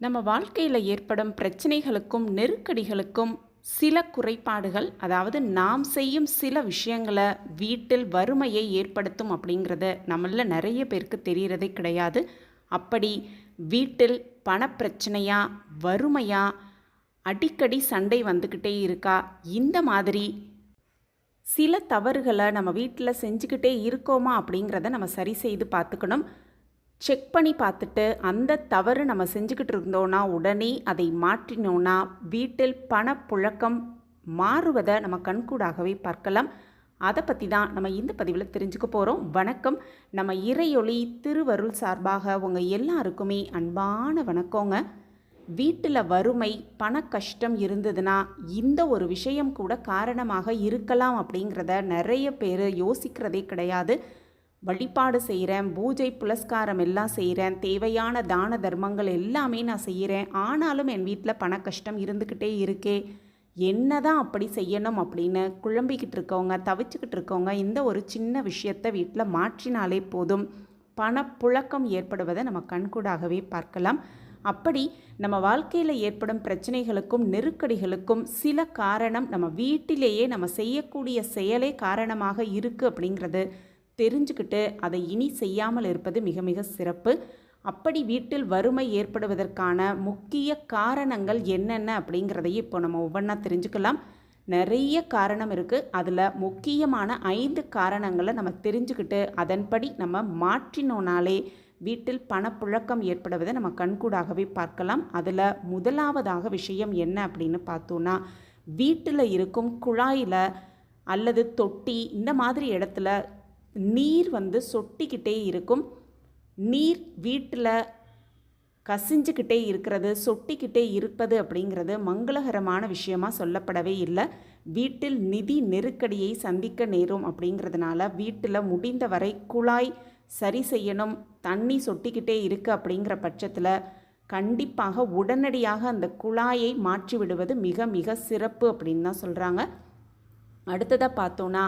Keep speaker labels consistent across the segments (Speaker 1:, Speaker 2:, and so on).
Speaker 1: நம்ம வாழ்க்கையில் ஏற்படும் பிரச்சனைகளுக்கும் நெருக்கடிகளுக்கும் சில குறைபாடுகள் அதாவது நாம் செய்யும் சில விஷயங்களை வீட்டில் வறுமையை ஏற்படுத்தும் அப்படிங்கிறத நம்மள நிறைய பேருக்கு தெரிகிறதே கிடையாது. அப்படி வீட்டில் பணப்பிரச்சனையா வறுமையா அடிக்கடி சண்டை வந்துக்கிட்டே இருக்கா? இந்த மாதிரி சில தவறுகளை நம்ம வீட்டில் செஞ்சுக்கிட்டே இருக்கோமா அப்படிங்கிறத நம்ம சரி செய்து பார்த்துக்கணும். செக் பண்ணி பார்த்துட்டு அந்த தவறு நம்ம செஞ்சுக்கிட்டு இருந்தோன்னா உடனே அதை மாற்றினோன்னா வீட்டில் பணப்புழக்கம் மாறுவதை நம்ம கண்கூடாகவே பார்க்கலாம். அதை பற்றி தான் நம்ம இந்த பதிவில் தெரிஞ்சுக்க போகிறோம் வணக்கம். நம்ம இறையொளி திருவருள் சார்பாக உங்கள் எல்லாருக்குமே அன்பான வணக்கங்க. வீட்டில் வறுமை பண கஷ்டம் இருந்ததுன்னா இந்த ஒரு விஷயம் கூட காரணமாக இருக்கலாம் அப்படிங்கிறத நிறைய பேர் யோசிக்கிறதே கிடையாது. வழிபாடு செய்கிறேன் பூஜை புலஸ்காரம் எல்லாம் செய்கிறேன் தேவையான தான தர்மங்கள் எல்லாமே நான் செய்கிறேன் ஆனாலும் என் வீட்டில் பண கஷ்டம் இருந்துக்கிட்டே இருக்கே என்ன தான் அப்படி செய்யணும் அப்படின்னு குழம்பிக்கிட்டு இருக்கவங்க தவிச்சுக்கிட்டு இருக்கவங்க இந்த ஒரு சின்ன விஷயத்தை வீட்டில் மாற்றினாலே போதும். பணப்புழக்கம் ஏற்படுவதை நம்ம கண்கூடாகவே பார்க்கலாம். அப்படி நம்ம வாழ்க்கையில் ஏற்படும் பிரச்சனைகளுக்கும் நெருக்கடிகளுக்கும் சில காரணம் நம்ம வீட்டிலேயே நம்ம செய்யக்கூடிய செயலே காரணமாக இருக்குது அப்படிங்கிறது தெரிஞ்சுக்கிட்டு அதை இனி செய்யாமல் இருப்பது மிக மிக சிறப்பு. அப்படி வீட்டில் வறுமை ஏற்படுவதற்கான முக்கிய காரணங்கள் என்னென்ன அப்படிங்கிறதையும் இப்போ நம்ம ஒவ்வொன்றா தெரிஞ்சுக்கலாம். நிறைய காரணம் இருக்குது அதில் முக்கியமான ஐந்து காரணங்களை நம்ம தெரிஞ்சுக்கிட்டு அதன்படி நம்ம மாற்றினோனாலே வீட்டில் பணப்புழக்கம் ஏற்படுவதை நம்ம கண்கூடாகவே பார்க்கலாம். அதில் முதலாவதாக விஷயம் என்ன அப்படின்னு பார்த்தோன்னா வீட்டில் இருக்கும் குழாயில் அல்லது தொட்டி இந்த மாதிரி இடத்துல நீர் வந்து சொட்டிக்கிட்டே இருக்கும். நீர் வீட்டில் கசிஞ்சுக்கிட்டே இருக்கிறது சொட்டிக்கிட்டே இருப்பது அப்படிங்கிறது மங்களகரமான விஷயமா சொல்லப்படவே இல்லை. வீட்டில் நிதி நெருக்கடியை சந்திக்க நேரும் அப்படிங்கிறதுனால வீட்டில் முடிந்தவரை குழாய் சரி செய்யணும் தண்ணி சொட்டிக்கிட்டே இருக்குது அப்படிங்கிற பட்சத்தில் கண்டிப்பாக உடனடியாக அந்த குழாயை மாற்றி விடுவது மிக மிக சிறப்பு அப்படின்னு தான் சொல்கிறாங்க அடுத்ததாக பார்த்தோன்னா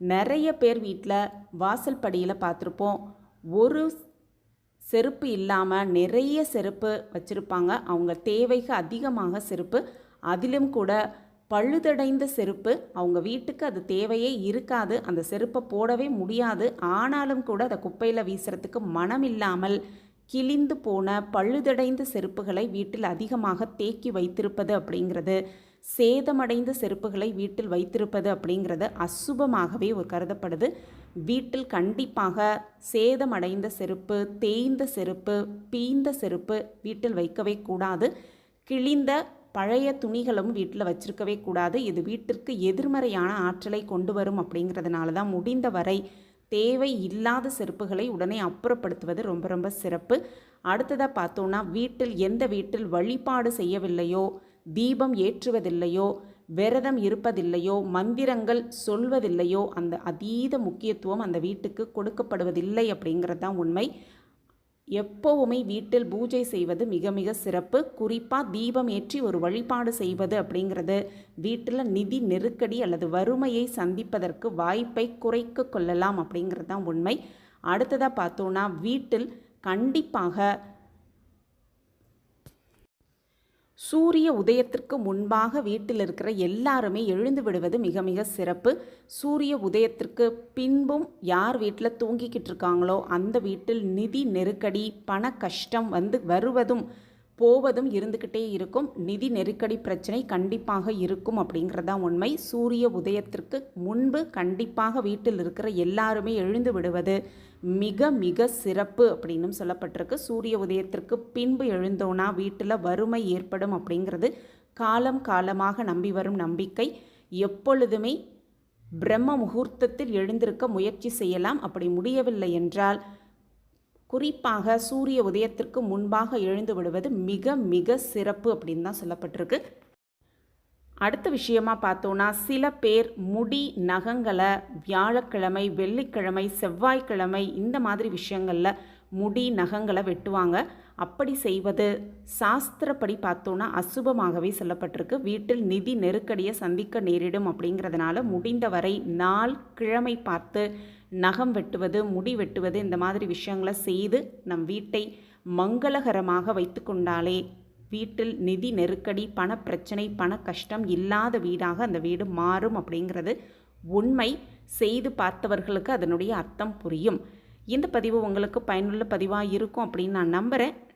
Speaker 1: நிறைய பேர் வீட்டில் வாசல் படியில் பார்த்துருப்போம் ஒரு செருப்பு இல்லாமல் நிறைய செருப்பு வச்சுருப்பாங்க. அவங்க தேவைக்கு அதிகமாக செருப்பு. அதிலும் கூட பழுதடைந்த செருப்பு. அவங்க வீட்டுக்கு அது தேவையே இருக்காது. அந்த செருப்பை போடவே முடியாது. ஆனாலும் கூட அதை குப்பையில் வீசுறதுக்கு மனம் இல்லாமல் கிழிந்து போன பழுதடைந்த செருப்புகளை வீட்டில் அதிகமாக தேக்கி வைத்திருப்பது அப்படிங்கிறது. சேதமடைந்த செருப்புகளை வீட்டில் வைத்திருப்பது அப்படிங்கிறது அசுபமாகவே ஒரு கருதப்படுது. வீட்டில் கண்டிப்பாக சேதமடைந்த செருப்பு தேய்ந்த செருப்பு பீந்த செருப்பு வீட்டில் வைக்கவே கூடாது. கிழிந்த பழைய துணிகளும் வீட்டில் வச்சிருக்கவே கூடாது. இது வீட்டிற்கு எதிர்மறையான ஆற்றலை கொண்டு வரும் அப்படிங்கிறதுனால தான் முடிந்த வரை தேவை இல்லாத செருப்புகளை உடனே அப்புறப்படுத்துவது ரொம்ப ரொம்ப சிறப்பு. அடுத்ததாக பார்த்தோன்னா வீட்டில் எந்த வீட்டில் வழிபாடு செய்யவில்லையோ தீபம் ஏற்றுவதில்லையோ விரதம் இருப்பதில்லையோ மந்திரங்கள் சொல்வதில்லையோ அந்த அதீத முக்கியத்துவம் அந்த வீட்டுக்கு கொடுக்கப்படுவதில்லை அப்படிங்கிறது தான் உண்மை. எப்போவுமே வீட்டில் பூஜை செய்வது மிக மிக சிறப்பு. குறிப்பாக தீபம் ஏற்றி ஒரு வழிபாடு செய்வது அப்படிங்கிறது வீட்டில் நிதி நெருக்கடி அல்லது வறுமையை சந்திப்பதற்கு வாய்ப்பை குறைக்க கொள்ளலாம் அப்படிங்கிறது தான் உண்மை. அடுத்ததாக பார்த்தோன்னா வீட்டில் கண்டிப்பாக சூரிய உதயத்திற்கு முன்பாக வீட்டில் இருக்கிற எல்லாருமே எழுந்து விடுவது மிக மிக சிறப்பு. சூரிய உதயத்திற்கு பின்பும் யார் வீட்டில் தூங்கிக்கிட்டு இருக்காங்களோ அந்த வீட்டில் நிதி நெருக்கடி பண கஷ்டம் வந்து வருவதும் போவதும் இருந்துக்கிட்டே இருக்கும். நிதி நெருக்கடி பிரச்சனை கண்டிப்பாக இருக்கும் அப்படிங்கிறதா உண்மை. சூரிய உதயத்திற்கு முன்பு கண்டிப்பாக வீட்டில் இருக்கிற எல்லாருமே எழுந்து விடுவது மிக மிக சிறப்பு அப்படின்னும் சொல்லப்பட்டிருக்கு. சூரிய உதயத்திற்கு பின்பு எழுந்தோன்னா வீட்டில் வறுமை ஏற்படும் அப்படிங்கிறது காலம் காலமாக நம்பி வரும் நம்பிக்கை. எப்பொழுதுமே பிரம்ம முகூர்த்தத்தில் எழுந்திருக்க முயற்சி செய்யலாம். அப்படி முடியவில்லை என்றால் குறிப்பாக சூரிய உதயத்திற்கு முன்பாக எழுந்து விடுவது மிக மிக சிறப்பு அப்படின்னு தான் சொல்லப்பட்டிருக்கு. அடுத்த விஷயமா பார்த்தோன்னா சில பேர் முடி நகங்களை வியாழக்கிழமை வெள்ளிக்கிழமை செவ்வாய்க்கிழமை இந்த மாதிரி விஷயங்களில் முடி நகங்களை வெட்டுவாங்க. அப்படி செய்வது சாஸ்திரப்படி பார்த்தோன்னா அசுபமாகவே சொல்லப்பட்டிருக்கு. வீட்டில் நிதி நெருக்கடியை சந்திக்க நேரிடும் அப்படிங்கிறதுனால முடிந்தவரை நாள் கிழமை பார்த்து நகம் வெட்டுவது முடி வெட்டுவது இந்த மாதிரி விஷயங்களை செய்து நம் வீட்டை மங்களகரமாக வைத்து கொண்டாலே வீட்டில் நிதி நெருக்கடி பணப்பிரச்சனை பண கஷ்டம் இல்லாத வீடாக அந்த வீடு மாறும் அப்படிங்கிறது உண்மை. செய்து பார்த்தவர்களுக்கு அதனுடைய அர்த்தம் புரியும். இந்த பதிவு உங்களுக்கு பயனுள்ள பதிவாக இருக்கும் அப்படின்னு நான் நம்புகிறேன்